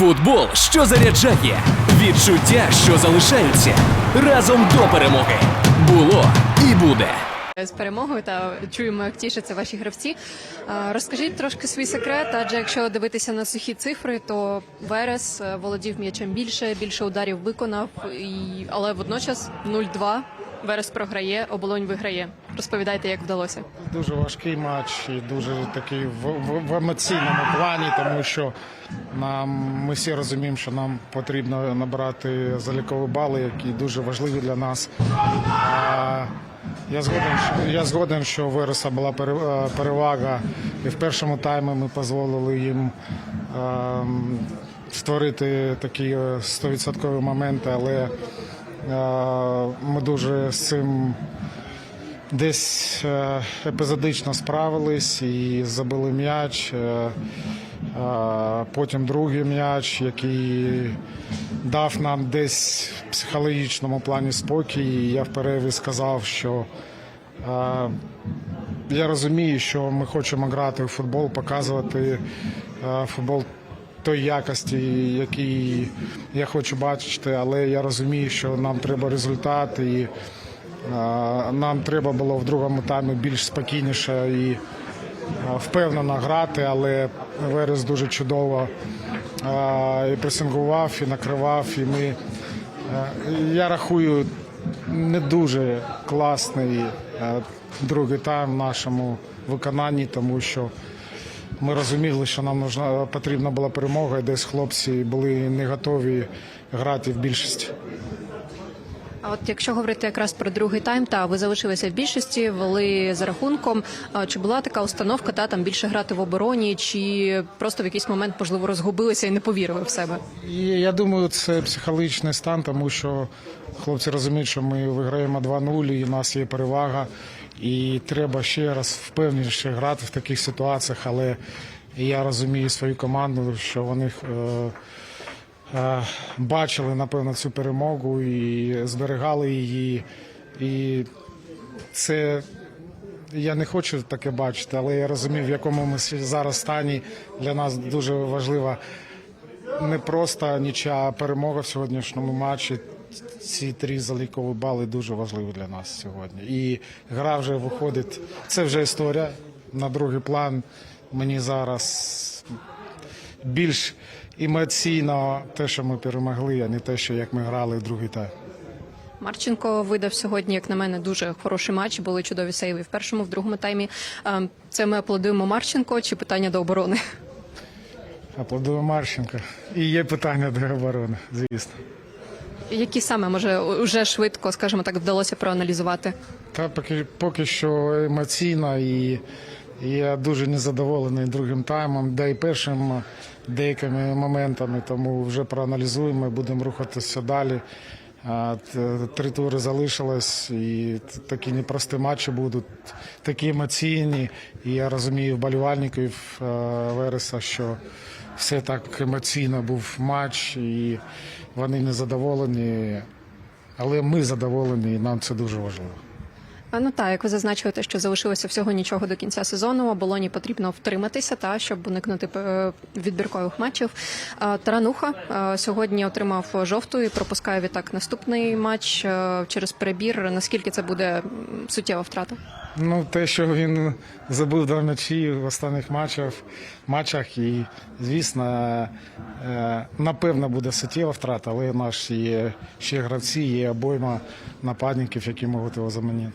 Футбол, що заряджає, відчуття, що залишаються разом до перемоги. Було і буде. з перемогою та чуємо, як тішаться ваші гравці. Розкажіть трошки свій секрет, адже якщо дивитися на сухі цифри, то Верес е, володів м'ячем більше, більше ударів виконав, але водночас 0-2. Верес програє, оболонь виграє. Розповідайте, як вдалося. Дуже важкий матч і дуже такий в, в, в емоційному плані, тому що нам ми всі розуміємо, що нам потрібно набирати залікові бали, які дуже важливі для нас. А, я згоден, що я згоден, що у Вереса була е, перевага, і в першому таймі ми дозволили їм ем, створити такі е, 100% моменти, але е, ми дуже з цим десь е, епізодично справились і забили м'яч. е, е, Потім другий м'яч, який дав нам десь в психологічному плані спокій. Я в перерві сказав, що е, я розумію, що ми хочемо грати в футбол, показувати е, футбол той якості, який я хочу бачити, але я розумію, що нам треба результат і. Нам треба було в другому таймі більш спокійніше і впевнено грати, але Верес дуже чудово і пресингував, і накривав. І ми, я рахую, не дуже класний другий тайм в нашому виконанні, тому що ми розуміли, що нам нужна, потрібна була перемога, і десь хлопці були не готові грати в більшості. А от якщо говорити якраз про другий тайм, та ви залишилися в більшості, вели за рахунком. Чи була така установка, та там більше грати в обороні, чи просто в якийсь момент можливо розгубилися і не повірили в себе? Я думаю, це психологічний стан, тому що хлопці розуміють, що ми виграємо 2-0 і в нас є перевага. І треба ще раз впевненіше грати в таких ситуаціях, але я розумію свою команду, що вони е, бачили, напевно, цю перемогу і зберігали її. І це я не хочу таке бачити, але я розумію, в якому ми зараз стані. Для нас дуже важлива не просто нічия а перемога в сьогоднішньому матчі. Ці три залікові бали дуже важливі для нас сьогодні. І гра вже виходить. Це вже історія на другий план. Мені зараз більш емоційно те, що ми перемогли, а не те, що як ми грали в другий тайм. Марченко видав сьогодні, як на мене, дуже хороший матч. Були чудові сейви в першому, в другому таймі. Ем, Це ми аплодуємо Марченко чи питання до оборони? Аплодую Марченко. І є питання до оборони, звісно. Які саме може уже швидко, скажімо так, вдалося проаналізувати? Та поки, поки що емоційно і я дуже незадоволений другим таймом, да і першим деякими моментами, тому вже проаналізуємо, будемо рухатися далі. Три тури залишилось, і такі непрості матчі будуть, такі емоційні. І я розумію вболівальників е, Вереса, що все так емоційно був матч, і вони незадоволені. Але ми задоволені, і нам це дуже важливо. А ну так, як ви зазначуєте, що залишилося всього нічого до кінця сезону. Оболоні потрібно втриматися, та щоб уникнути е, відбіркових матчів. Тарануха е, сьогодні отримав жовту і пропускає відтак наступний матч е, через перебір. Наскільки це буде суттєва втрата? Ну, те, що він забив два м'ячі в останніх матчах, матчах, і, звісно, напевно, буде суттєва втрата, але є ще гравці, є обойма нападників, які можуть його замінити.